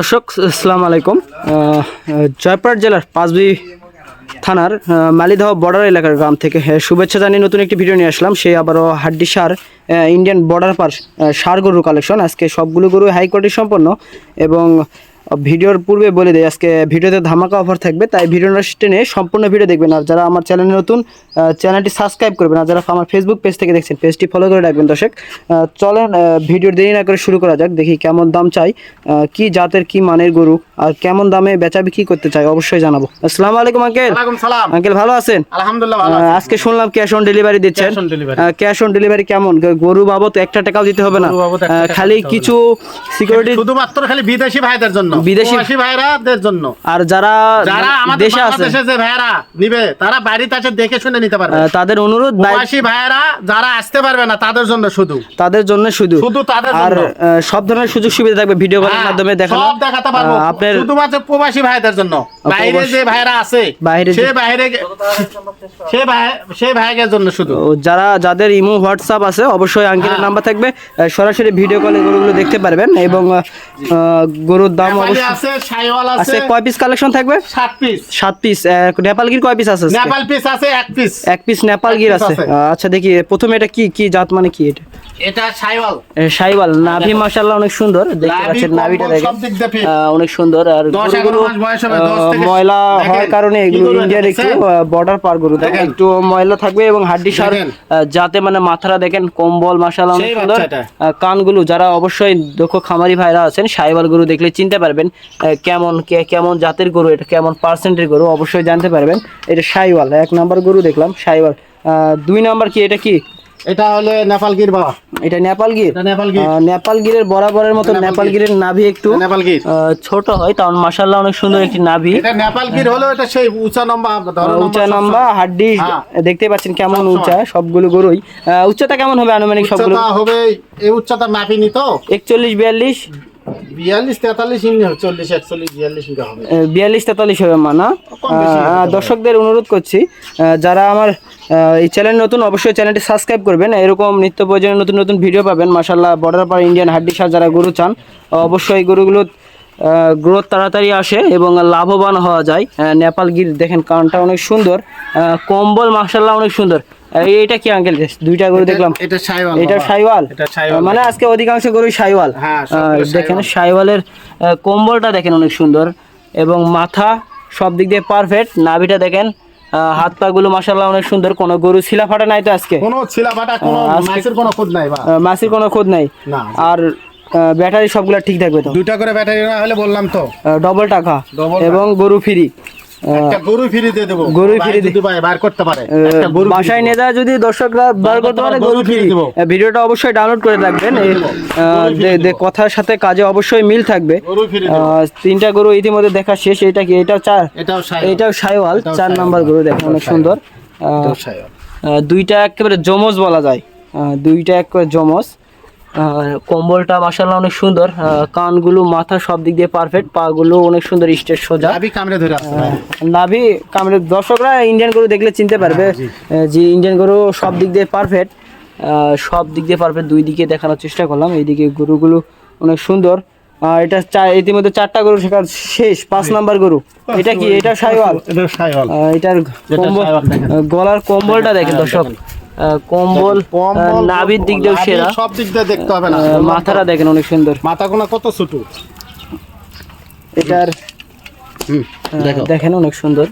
দর্শক, আসসালামু আলাইকুম। জয়পুরহাট জেলার পাঁচবি থানার মালিদহ বর্ডার এলাকার গ্রাম থেকে শুভেচ্ছা জানিয়ে নতুন একটি ভিডিও নিয়ে আসলাম। সেই আবারও হাড্ডি সার ইন্ডিয়ান বর্ডার পার সার গরু কালেকশন আজকে সবগুলো গরু হাই সম্পন্ন এবং ভিডিওর পূর্বে বলে দেয় আজকে ভিডিওতে ধামাকা অফার থাকবে তাই ভিডিওটা টেনে সম্পূর্ণ ভিডিও দেখবেন। আর যারা আমার চ্যানেলে নতুন চ্যানেলটি সাবস্ক্রাইব করবেন আর যারা আমার ফেসবুক পেজ থেকে দেখছেন পেজটি ফলো করে রাখবেন দর্শক। চলেন আহ, ভিডিওর দেরি না করে শুরু করা যাক দেখি কেমন দাম চাই কি জাতের কি মানের গরু আর কেমন দামে বেচা বিক্রি করতে চাই অবশ্যই জানাব। আসসালামু আলাইকুম আঙ্কেল সালাম। আঙ্কেল ভালো আছেন? আলহামদুলিল্লাহ আজকে শুনলাম ক্যাশ অন ডেলিভারি দিচ্ছেন। ক্যাশ অন ডেলিভারি কেমন? গরু বাবদ একটা টাকাও দিতে হবে না। খালি কিছু সিকিউরিটি শুধুমাত্র খালি বিদেশি ভাইদের জন্য। বিদেশি- ভাইরাদের জন্য। আর যারা যারা আমাদের দেশে আছে যে ভাইরা নিবে তারা বাড়িতে আছে দেখে শুনে নিতে পারবে। তাদের অনুরোধ প্রবাসী ভাইরা যারা আসতে পারবে না তাদের জন্য শুধু। তাদের জন্য শুধু। শুধু তাদের আর সব ধরনের সুযোগ সুবিধা থাকবে ভিডিও কলের হ্যাঁ, মাধ্যমে দেখানো। সব দেখাতে পারব। আপনার শুধুমাত্র প্রবাসী ভাইদের জন্য। বাইরে যে ভাইরা আছে বাইরে সে বাইরে সে ভাই সে ভাইয়ের জন্য শুধু। যারা যাদের ইমো হোয়াটসঅ্যাপ আছে অবশ্যই আঙ্কেলের হ্যাঁ। নাম্বার থাকবে। সরাসরি ভিডিও কলে গরুগুলো দেখতে পারবেন এবং গরুর দাম নেপালি আছে? সাইওয়াল আছে? আছে কয় পিস কালেকশন থাকবে? সাত পিস নেপাল গির কয় পিস আছে নেপাল পিস আছে এক পিস এক পিস নেপাল গির আছে। আচ্ছা দেখি প্রথমে এটা কি কি জাত মানে কি এটা? এটা সাইওয়াল। সাইওয়াল। নাভি মাশাআল্লাহ অনেক সুন্দর। দেখতে পাচ্ছেন নাভিটা দেখেন। সব দিক দিয়ে fit। আহ, অনেক সুন্দর। আর গরুগুলো এগারো মাস বয়স হবে, দশ আহ, থেকে- ময়লা হওয়ার কারণে এগুলো ইন্ডিয়ার একটু বর্ডার পার গরু দেখেন। দেখেন। একটু ময়লা থাকবে এবং হাড্ডি সার যাতে মানে মাথাটা দেখেন কম্বল মাশাআল্লাহ অনেক সুন্দর। কানগুলো যারা অবশ্যই দক্ষ খামারি ভাইরা আছেন সাইওয়াল গরু দেখলে চিনতে পারবেন কেমন কেমন জাতের গরু এটা কেমন পার্সেন্টের গরু অবশ্যই জানতে পারবেন। এটা সাইওয়াল এক নাম্বার গরু দেখলাম সাইওয়াল। আহ, দুই নাম্বার কি এটা কি? এটা হলো নেপাল গির বাবা। এটা নেপাল গির? নেপাল গির। নেপাল গিরের বরাবরের মতো নেপাল গিরের নাভি একটু নেপাল গির। ছোট হয় কারণ মাশাল্লাহ অনেক সুন্দর একটি নাভি। এটা নেপাল গির হলো এটা সেই উঁচা লম্বা উঁচা লম্বা হাড্ডি হ্যাঁ। দেখতে পাচ্ছেন কেমন উঁচা সবগুলো গরুই। উচ্চতা কেমন হবে আনুমানিক সবগুলো? হবে এই উচ্চতা মাপিনি তো একচল্লিশ বিয়াল্লিশ। বিয়াল্লিশ তেতাল্লিশ হবে চল্লিশ একচল্লিশ বিয়াল্লিশ হবে। বিয়াল্লিশ তেতাল্লিশ হবে মানা। দর্শকদের অনুরোধ করছি যারা আমার এই চ্যানেল নতুন অবশ্যই চ্যানেলটি সাবস্ক্রাইব করবেন। এরকম নিত্য প্রয়োজনীয় নতুন নতুন ভিডিও পাবেন। মাসাল্লাহ বর্ডার পার ইন্ডিয়ান হাড্ডি সার যারা গরু চান অবশ্যই গরুগুলো গ্রোথ তাড়াতাড়ি আসে এবং লাভবান হওয়া যায়। নেপাল গির দেখেন কানটা অনেক সুন্দর। কম্বল মাসাল্লাহ অনেক সুন্দর। এইটা কি আঙ্কেল দুইটা গরু দেখলাম। এটা এটা এটা সাইওয়াল মানে আজকে অধিকাংশ গরু সাইওয়াল। হ্যাঁ, দেখেন। সাইওয়ালের কম্বলটা দেখেন অনেক সুন্দর এবং মাথা সব দিক দিয়ে পারফেক্ট নাভিটা দেখেন আহ, হাত পা গুলো মাসাল্লাহ অনেক সুন্দর। কোনো গরু শিলা ফাটা নাই তো আজকে। কোনো ছিলা ফাটা কোনো মাছের কোনো খুদ নাই বা কোনো খোঁজ নাই। আর ব্যাটারি সবগুলা ঠিক থাকবে তো? দুইটা করে ব্যাটারি না হলে বললাম তো। ডবল টাকা এবং গরু ফ্রি গরু ফ্রি দিয়ে দেবো। গরু ভাই যদি বার করতে পারে। বাসায় যদি দর্শকরা বার করতে পারে গরু ফ্রি ভিডিওটা অবশ্যই ডাউনলোড করে রাখবেন। কথার সাথে কাজে অবশ্যই মিল থাকবে। তিনটা গরু ইতিমধ্যে দেখা শেষ। এটা কি? এটাও চার এটাও সাইওয়াল। চার। নাম্বার গরু দেখেন অনেক সুন্দর। দুইটা একেবারে জমজ বলা যায়। দুইটা একেবারে জমজ কম্বলটা মাসাল্লাহ অনেক সুন্দর। কানগুলো মাথা সব দিক দিয়ে পারফেক্ট পা গুলো অনেক সুন্দর স্টেজ সোজা। আবি কামড়ে ধরে নাভি কামড়ে দর্শকরা ইন্ডিয়ান গরু দেখলে চিনতে পারবে যে ইন্ডিয়ান গরু সব দিক দিয়ে পারফেক্ট সব দিক দিয়ে পারফেক্ট দুই দিকে দেখানোর চেষ্টা করলাম। এইদিকে গরুগুলো অনেক সুন্দর। এটা ইতিমধ্যে চারটা গরু শেখা শেষ পাঁচ নাম্বার গরু। এটা কি? এটা সাইওয়াল? এটার কম্বল গলার কম্বলটা দেখেন দর্শক। আহ, কম্বল নাভির দিক দিয়েও সেরা। সব দিক দিয়ে দেখতে হবে না। মাথাটা দেখেন অনেক সুন্দর। মাথা কোনা কত ছোট? এটার দেখেন অনেক সুন্দর।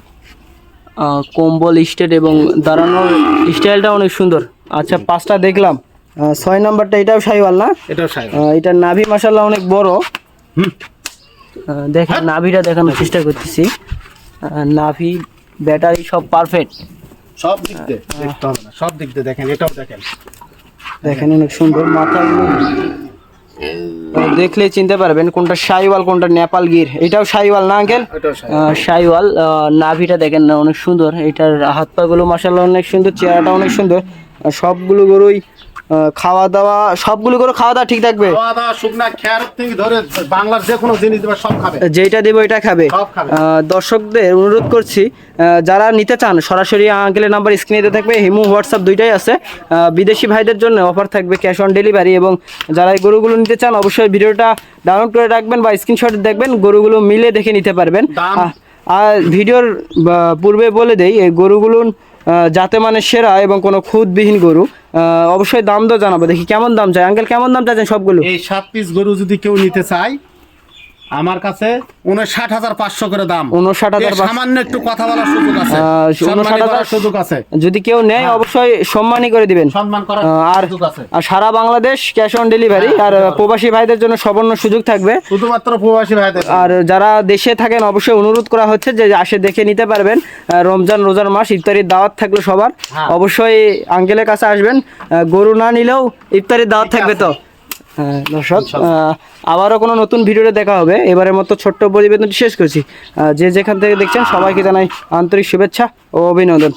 কম্বল স্টেট এবং দাঁড়ানোর স্টাইলটা অনেক সুন্দর। আচ্ছা পাঁচটা দেখলাম। ছয় নাম্বারটা এটাও সাইওয়াল না? এটাও সাইওয়াল। এটার নাভি মাসাল্লাহ অনেক বড়। দেখেন নাভিটা দেখানোর চেষ্টা করতেছি। নাভি ব্যাটারি সব পারফেক্ট সব দিক দিয়ে দেখতে হবে না। সব দিক দিয়ে দেখেন এটাও দেখেন। দেখেন অনেক সুন্দর মাথাগুলো দেখলে দেখলেই চিনতে পারবেন কোনটা সাইওয়াল কোনটা নেপাল গির। এটাও সাইওয়াল না আঙ্কেল? শাইওয়াল সাইওয়াল আহ, নাভিটা দেখেন না অনেক সুন্দর। এটার হাত পা গুলো মাসাল্লাহ অনেক সুন্দর চেহারাটা অনেক সুন্দর। সবগুলো গরুই খাওয়া দাওয়া সবগুলো গরু খাওয়া দাওয়া ঠিক থাকবে? খাওয়া দাওয়া শুকনা খেয়ার থেকে ধরে বাংলার যে কোনো জিনিস দেবে সব খাবে। যেটা দেবো এটা খাবে। সব খাবে। দর্শকদের অনুরোধ করছি যারা নিতে চান সরাসরি আঙ্কেলের নাম্বার স্ক্রিনে দিয়ে থাকবে হিমু হোয়াটসঅ্যাপ দুইটাই আছে। বিদেশি ভাইদের জন্য অফার থাকবে ক্যাশ অন ডেলিভারি এবং যারা এই গরুগুলো নিতে চান অবশ্যই ভিডিওটা ডাউনলোড করে রাখবেন বা স্ক্রিনশট দেখবেন গরুগুলো মিলে দেখে নিতে পারবেন। আর ভিডিওর পূর্বে বলে দেই এই গরুগুলো যাতে মানে সেরা এবং কোনো খুদবিহীন গরু। অবশ্যই দাম দর জানাব। দেখি কেমন দাম চাই? আঙ্কেল, কেমন দাম চাইছেন সবগুলো? এই সাত পিস গরু যদি কেউ নিতে চায় আমার কাছে উনষাট হাজার পাঁচশো করে দাম। 59,500 এ সামান্য একটু কথা বলার সুযোগ আছে। 59,500 করার সুযোগ আছে। যদি কেউ নেয় অবশ্যই সম্মানই করে দিবেন। সম্মান করার আর সুযোগ আছে। আর সারা বাংলাদেশ ক্যাশ অন ডেলিভারি হ্যাঁ, আর প্রবাসী ভাইদের জন্য সবর্ণ সুযোগ থাকবে। শুধুমাত্র প্রবাসী ভাইদের আর যারা দেশে থাকেন অবশ্যই অনুরোধ করা হচ্ছে যে আসে দেখে নিতে পারবেন। রমজান রোজার মাস ইফতারির দাওয়াত থাকল সবার। হ্যাঁ। অবশ্যই আঙ্কেলের কাছে আসবেন। গরু না নিলেও ইফতারির দাওয়াত থাকবে তো। হ্যাঁ, দর্শক আবারও কোনো নতুন ভিডিওতে দেখা হবে। এবারের মতো ছোট্ট প্রতিবেদনটি শেষ করছি। যে যেখান থেকে দেখছেন সবাইকে জানাই আন্তরিক শুভেচ্ছা ও অভিনন্দন।